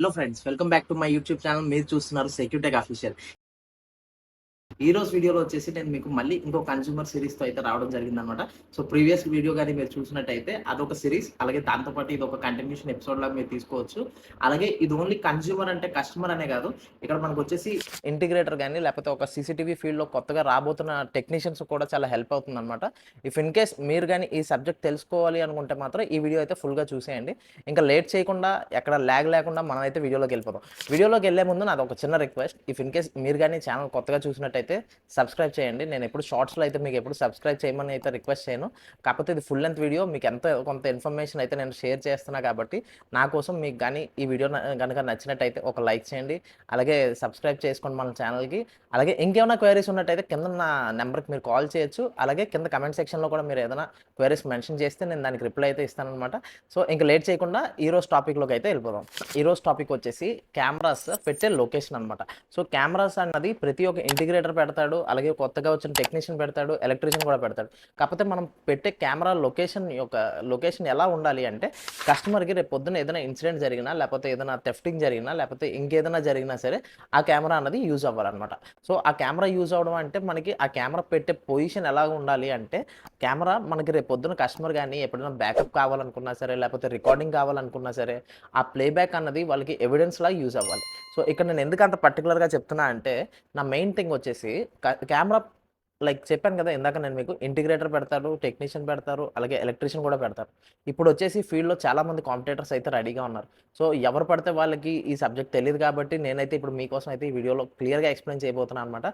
Hello friends welcome back to my YouTube channel మీరు చూస్తున్నారు సెక్యూటెక్ official ఈ రోజు వీడియోలో వచ్చేసి నేను మీకు మళ్ళీ ఇంకో కన్స్యూమర్ సిరీస్తో అయితే రావడం జరిగింది అనమాట సో ప్రీవియస్ వీడియో కానీ మీరు చూసినట్టయితే అదొక సిరీస్ అలాగే దాంతోపాటు ఇది ఒక కంటిన్యూషన్ ఎపిసోడ్ లాగా మీరు తీసుకోవచ్చు. అలాగే ఇది ఓన్లీ కన్స్యూమర్ అంటే కస్టమర్ అనే కాదు. ఇక్కడ మనకు వచ్చేసి ఇంటిగ్రేటర్ కానీ లేకపోతే ఒక సీసీటీవీ ఫీల్డ్లో కొత్తగా రాబోతున్న టెక్నీషియన్స్ కూడా చాలా హెల్ప్ అవుతుంది అనమాట ఇఫ్ ఇన్ కేస్ మీరు కానీ ఈ సబ్జెక్ట్ తెలుసుకోవాలి అనుకుంటే మాత్రం ఈ వీడియో అయితే ఫుల్గా చూసేయండి. ఇంకా లేట్ చేయకుండా ఎక్కడ ల్యాగ్ లేకుండా మనం అయితే వీడియోలోకి వెళ్ళిపోతాం వీడియోలోకి వెళ్ళే ముందు నాది ఒక చిన్న రిక్వెస్ట్ ఇఫ్ ఇన్ కేస్ మీరు కానీ ఛానల్ కొత్తగా చూసినట్టయితే సబ్స్క్రైబ్ చేయండి. నేను ఎప్పుడు షార్ట్స్లో అయితే మీకు ఎప్పుడు సబ్స్క్రైబ్ చేయమని అయితే రిక్వెస్ట్ చేయను. కాకపోతే ఇది ఫుల్ లెంత్ వీడియో మీకు ఎంత కొంత ఇన్ఫర్మేషన్ అయితే నేను షేర్ చేస్తున్నా కాబట్టి నా కోసం మీకు కానీ ఈ వీడియో కనుక నచ్చినట్టయితే ఒక లైక్ చేయండి. అలాగే సబ్స్క్రైబ్ చేసుకోండి మన ఛానల్కి అలాగే ఇంకేమైనా క్వైరీస్ ఉన్నట్టయితే కింద నా నెంబర్కి మీరు కాల్ చేయొచ్చు. అలాగే కింద కమెంట్ సెక్షన్లో కూడా మీరు ఏదైనా క్వైరీస్ మెన్షన్ చేస్తే నేను దానికి రిప్లై అయితే ఇస్తానమాట సో ఇంకా లేట్ చేయకుండా ఈ రోజు టాపిక్లోకి అయితే వెళ్ళిపోదాం. ఈరోజు టాపిక్ వచ్చేసి కెమెరాస్ పెట్టే లొకేషన్ అనమాట సో కెమెరాస్ అన్నది ప్రతి ఒక్క ఇంటిగ్రేటర్ పెడతాడు అలాగే కొత్తగా వచ్చిన టెక్నీషియన్ పెడతాడు ఎలక్ట్రీషియన్ కూడా పెడతాడు. కాకపోతే మనం పెట్టే కెమెరా లొకేషన్ యొక్క లొకేషన్ ఎలా ఉండాలి అంటే కస్టమర్కి రేపు పొద్దున ఏదైనా ఇన్సిడెంట్ జరిగినా లేకపోతే ఏదైనా థెఫ్టింగ్ జరిగినా లేకపోతే ఇంకేదైనా జరిగినా సరే ఆ కెమెరా అన్నది యూజ్ అవ్వాలన్నమాట. సో ఆ కెమెరా యూజ్ అవ్వడం అంటే మనకి ఆ కెమెరా పెట్టే పొజిషన్ ఎలా ఉండాలి అంటే కెమెరా మనకి రేపు పొద్దున కస్టమర్ కానీ ఎప్పుడైనా బ్యాకప్ కావాలనుకున్నా సరే లేకపోతే రికార్డింగ్ కావాలనుకున్నా సరే ఆ ప్లేబ్యాక్ అన్నది వాళ్ళకి ఎవిడెన్స్ లాగా యూజ్ అవ్వాలి. సో ఇక్కడ నేను ఎందుకు అంత పర్టికులర్గా చెప్తున్నా అంటే నా మెయిన్ థింగ్ వచ్చేసి కెమెరా లైక్ చెప్పాను కదా ఇందాక నేను మీకు ఇంటిగ్రేటర్ పెడతారు టెక్నీషియన్ పెడతారు అలాగే ఎలక్ట్రీషియన్ కూడా పెడతారు. ఇప్పుడు వచ్చేసి ఫీల్డ్లో చాలామంది కాంపిటేటర్స్ అయితే రెడీగా ఉన్నారు. సో ఎవరు పడితే వాళ్ళకి ఈ సబ్జెక్ట్ తెలియదు కాబట్టి నేనైతే ఇప్పుడు మీకోసం అయితే ఈ వీడియోలో క్లియర్గా ఎక్స్ప్లెయిన్ చేయబోతున్నాను అనమాట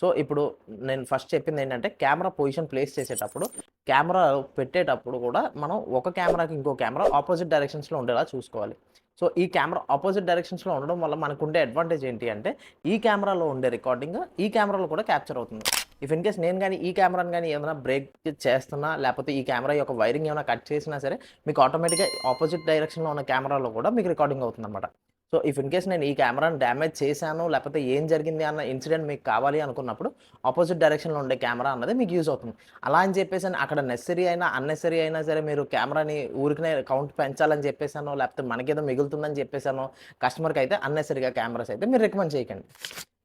సో ఇప్పుడు నేను ఫస్ట్ చెప్పింది ఏంటంటే కెమెరా పొజిషన్ ప్లేస్ చేసేటప్పుడు కెమెరా పెట్టేటప్పుడు కూడా మనం ఒక కెమెరాకి ఇంకో కెమెరా ఆపోజిట్ డైరెక్షన్స్లో ఉండేలా చూసుకోవాలి. సో ఈ కెమెరా ఆపోజిట్ డైరెక్షన్స్లో ఉండడం వల్ల మనకు ఉండే అడ్వాంటేజ్ ఏంటి అంటే ఈ కెమెరాలో ఉండే రికార్డింగ్ ఈ కెమెరాలో కూడా క్యాప్చర్ అవుతుంది. ఇఫ్ ఇన్ కేస్ నేను కానీ ఈ కెమెరాని కానీ ఏమైనా బ్రేక్ చేస్తున్నా లేకపోతే ఈ కెమెరా యొక్క వైరింగ్ ఏమైనా కట్ చేసినా సరే మీకు ఆటోమేటిక్గా ఆపోజిట్ డైరెక్షన్లో ఉన్న కెమెరాలో కూడా మీకు రికార్డింగ్ అవుతుంది అనమాట సో ఇఫ్ ఇన్ కేస్ నేను ఈ కెమెరాని డ్యామేజ్ చేశాను లేకపోతే ఏం జరిగింది అన్న ఇన్సిడెంట్ మీకు కావాలి అనుకున్నప్పుడు ఆపోజిట్ డైరెక్షన్లో ఉండే కెమెరా అన్నది మీకు యూజ్ అవుతుంది. అలా అని చెప్పేసి అక్కడ నెసరీ అయినా అన్నెసరీ అయినా సరే మీరు కెమెరాని ఊరికనే కౌంట్ పెంచాలని చెప్పేసాను లేకపోతే మనకేదో మిగులుతుందని చెప్పేసానో కస్టమర్కి అయితే అన్నెసరీగా కెమెరాస్ అయితే మీరు రికమెండ్ చేయకండి.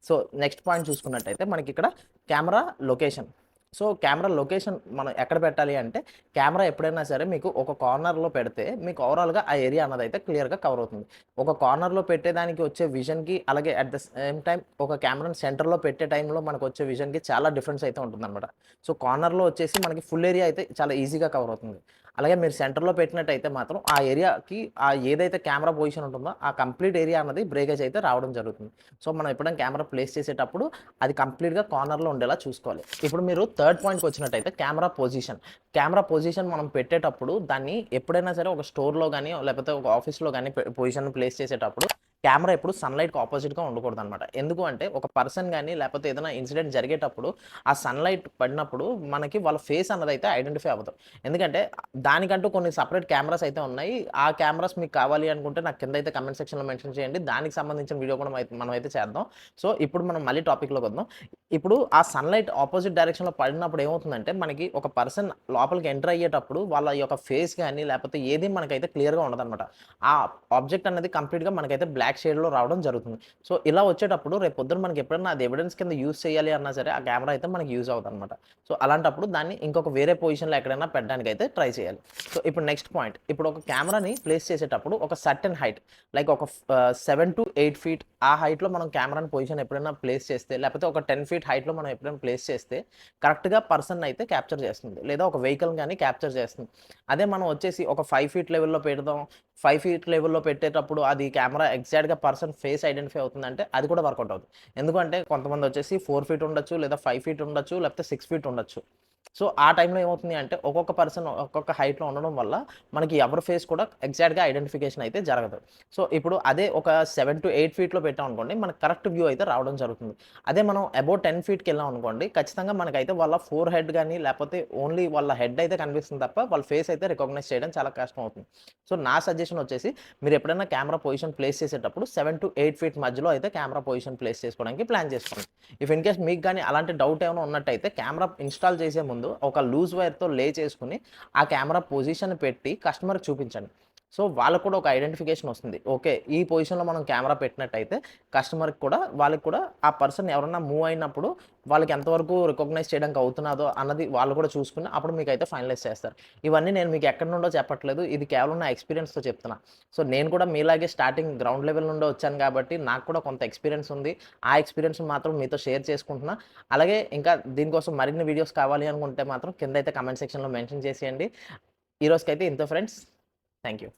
సో నెక్స్ట్ పాయింట్ చూసుకున్నట్టయితే మనకి ఇక్కడ camera location. So camera location మనం ఎక్కడ పెట్టాలి అంటే కెమెరా ఎప్పుడైనా సరే మీకు ఒక కార్నర్లో పెడితే మీకు ఓవరాల్గా ఆ ఏరియా అన్నది అయితే క్లియర్గా కవర్ అవుతుంది. ఒక కార్నర్లో పెట్టేదానికి వచ్చే విజన్కి అలాగే అట్ ద సేమ్ టైం ఒక కెమెరాని సెంటర్లో పెట్టే టైంలో మనకు వచ్చే విజన్కి చాలా డిఫరెన్స్ అయితే ఉంటుందన్నమాట. సో కార్నర్లో వచ్చేసి మనకి ఫుల్ ఏరియా అయితే చాలా ఈజీగా కవర్ అవుతుంది. అలాగే మీరు సెంటర్లో పెట్టినట్టయితే మాత్రం ఆ ఏరియాకి ఆ ఏదైతే కెమెరా పొజిషన్ ఉంటుందో ఆ కంప్లీట్ ఏరియా అన్నది బ్రేకేజ్ అయితే రావడం జరుగుతుంది. సో మనం ఎప్పుడైనా కెమెరా ప్లేస్ చేసేటప్పుడు అది కంప్లీట్గా కార్నర్లో ఉండేలా చూసుకోవాలి. ఇప్పుడు మీరు థర్డ్ థర్డ్ పాయింట్కి వచ్చినట్టయితే కెమెరా పొజిషన్. కెమెరా పొజిషన్ మనం పెట్టేటప్పుడు దాన్ని ఎప్పుడైనా సరే ఒక స్టోర్లో కానీ లేకపోతే ఒక ఆఫీస్లో కానీ పొజిషన్ ప్లేస్ చేసేటప్పుడు కెమెరా ఎప్పుడు సన్లైట్కి ఆపోజిట్గా ఉండకూడదు అనమాట ఎందుకు అంటే ఒక పర్సన్ కానీ లేకపోతే ఏదైనా ఇన్సిడెంట్ జరిగేటప్పుడు ఆ సన్లైట్ పడినప్పుడు మనకి వాళ్ళ ఫేస్ అన్నది అయితే ఐడెంటిఫై అవ్వదు. ఎందుకంటే దానికంటూ కొన్ని సపరేట్ కెమెరాస్ అయితే ఉన్నాయి. ఆ కెమెరాస్ మీకు కావాలి అనుకుంటే నాకు కింద అయితే కమెంట్ సెక్షన్లో మెన్షన్ చేయండి. దానికి సంబంధించిన వీడియో కూడా అయితే- మనం అయితే చేద్దాం. సో ఇప్పుడు మనం మళ్ళీ టాపిక్లోకి వద్దాం. ఇప్పుడు ఆ సన్లైట్ ఆపోజిట్ డైరెక్షన్లో పడినప్పుడు ఏమవుతుందంటే మనకి ఒక పర్సన్ లోపలికి ఎంటర్ అయ్యేటప్పుడు వాళ్ళ యొక్క ఫేస్ కానీ లేకపోతే ఏది మనకైతే క్లియర్గా ఉండదన్నమాట. ఆ ఆబ్జెక్ట్ అనేది కంప్లీట్గా మనకైతే బ్లాక్ షేడ్లో రావడం జరుగుతుంది. సో ఇలా వచ్చేటప్పుడు రేపు పొద్దున మనకి ఎప్పుడైనా అది ఎవిడెన్స్ కింద యూస్ చేయాలి అన్నా సరే ఆ కెమెరా అయితే మనకి యూజ్ అవుతుంది అనమాట సో అలాంటప్పుడు దాన్ని ఇంకొక వేరే పొజిషన్లో ఎక్కడైనా పెట్టడానికి అయితే ట్రై చేయాలి. సో ఇప్పుడు నెక్స్ట్ పాయింట్. ఇప్పుడు ఒక కెమెరాని ప్లేస్ చేసేటప్పుడు ఒక సర్టెన్ హైట్ లైక్ ఒక సెవెన్ టు ఎయిట్ ఫీట్ ఆ హైట్లో మనం కెమెరాని పొజిషన్ ఎప్పుడైనా ప్లేస్ చేస్తే లేకపోతే ఒక టెన్ ఫీట్ హైట్లో మనం ఎప్పుడైనా ప్లేస్ చేస్తే కరెక్ట్గా పర్సన్ అయితే క్యాప్చర్ చేస్తుంది. లేదా ఒక వెహికల్ కానీ క్యాప్చర్ చేస్తుంది. అదే మనం వచ్చేసి ఒక ఫైవ్ ఫీట్ లెవెల్లో పెడదాం ఫైవ్ ఫీట్ లెవెల్లో పెట్టేటప్పుడు అది కెమెరా ఎగ్జాక్ట్గా పర్సన్ ఫేస్ ఐడెంటిఫై అవుతుందంటే అది కూడా వర్కౌట్ అవుతుంది. ఎందుకంటే కొంతమంది వచ్చేసి ఫోర్ ఫీట్ ఉండొచ్చు లేదా ఫైవ్ ఫీట్ ఉండొచ్చు లేకపోతే సిక్స్ ఫీట్ ఉండొచ్చు. సో ఆ టైంలో ఏమవుతుంది అంటే ఒక్కొక్క పర్సన్ ఒక్కొక్క హైట్లో ఉండడం వల్ల మనకి ఎవరి ఫేస్ కూడా ఎగ్జాక్ట్గా ఐడెంటిఫికేషన్ అయితే జరగదు. సో ఇప్పుడు అదే ఒక సెవెన్ టు ఎయిట్ ఫీట్లో పెట్టాం అనుకోండి మనకు కరెక్ట్ వ్యూ అయితే రావడం జరుగుతుంది. అదే మనం అబౌట్ టెన్ ఫీట్కి వెళ్ళాం అనుకోండి ఖచ్చితంగా మనకైతే వాళ్ళ ఫోర్ హెడ్ కానీ లేకపోతే ఓన్లీ వాళ్ళ హెడ్ అయితే కనిపిస్తుంది తప్ప వాళ్ళ ఫేస్ అయితే రికగ్నైజ్ చేయడం చాలా కష్టం అవుతుంది. సో నా సజెషన్ వచ్చేసి మీరు ఎప్పుడైనా కెమెరా పొజిషన్ ప్లేస్ చేసేటప్పుడు సెవెన్ టు ఎయిట్ ఫీట్ మధ్యలో అయితే కెమెరా పొజిషన్ ప్లేస్ చేసుకోవడానికి ప్లాన్ చేసుకోండి. ఇఫ్ ఇన్ కేస్ మీకు కానీ అలాంటి డౌట్ ఏమైనా ఉన్నట్టయితే కెమెరా ఇన్స్టాల్ చేసే ముందు ఒక లూజ్ వైర్తో లే చేసుకుని ఆ కెమెరా పొజిషన్ పెట్టి కస్టమర్కి చూపించండి. సో వాళ్ళకు కూడా ఒక ఐడెంటిఫికేషన్ వస్తుంది. ఓకే ఈ పొజిషన్లో మనం కెమెరా పెట్టినట్టయితే కస్టమర్కి కూడా వాళ్ళకి కూడా ఆ పర్సన్ ఎవరన్నా మూవ్ అయినప్పుడు వాళ్ళకి ఎంతవరకు రికగ్నైజ్ చేయడానికి అవుతున్నదో అన్నది వాళ్ళు కూడా చూసుకుని అప్పుడు మీకు అయితే ఫైనలైజ్ చేస్తారు. ఇవన్నీ నేను మీకు ఎక్కడి నుండో చెప్పట్లేదు. ఇది కేవలం నా ఎక్స్పీరియన్స్తో చెప్తున్నా. సో నేను కూడా మీలాగే స్టార్టింగ్ గ్రౌండ్ లెవెల్ నుండి వచ్చాను కాబట్టి నాకు కూడా కొంత ఎక్స్పీరియన్స్ ఉంది. ఆ ఎక్స్పీరియన్స్ మాత్రం మీతో షేర్ చేసుకుంటున్నా. అలాగే ఇంకా దీనికోసం మరిన్ని వీడియోస్ కావాలి అనుకుంటే మాత్రం కింద అయితే కమెంట్ సెక్షన్లో మెన్షన్ చేసేయండి. ఈ రోజుకైతే ఇంత ఫ్రెండ్స్. Thank you